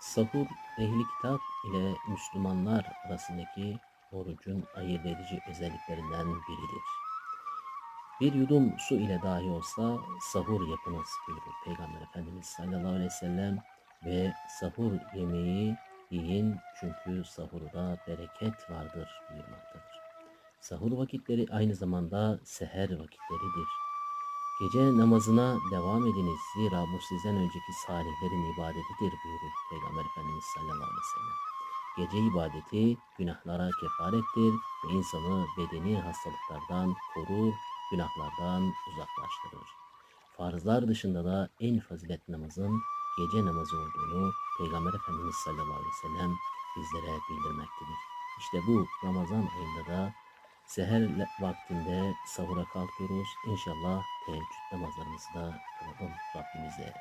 Sahur ehli kitap ile Müslümanlar arasındaki orucun ayırt edici özelliklerinden biridir. Bir yudum su ile dahi olsa sahur yapınız buyurur Peygamber Efendimiz sallallahu aleyhi ve sellem ve sahur yemeği yiyin çünkü sahurda bereket vardır buyurmaktadır. Sahur vakitleri aynı zamanda seher vakitleridir. Gece namazına devam ediniz zira bu sizden önceki salihlerin ibadetidir buyurur Peygamber Efendimiz sallallahu aleyhi ve sellem. Gece ibadeti günahlara kefarettir ve insanı bedeni hastalıklardan korur, günahlardan uzaklaştırır. Farzlar dışında da en fazilet namazın gece namazı olduğunu Peygamber Efendimiz sallallahu aleyhi ve sellem bizlere bildirmektedir. İşte bu Ramazan ayında da seher vaktinde sahura kalkıyoruz. İnşallah teheccüd namazlarımızı da kılalım Rabbimize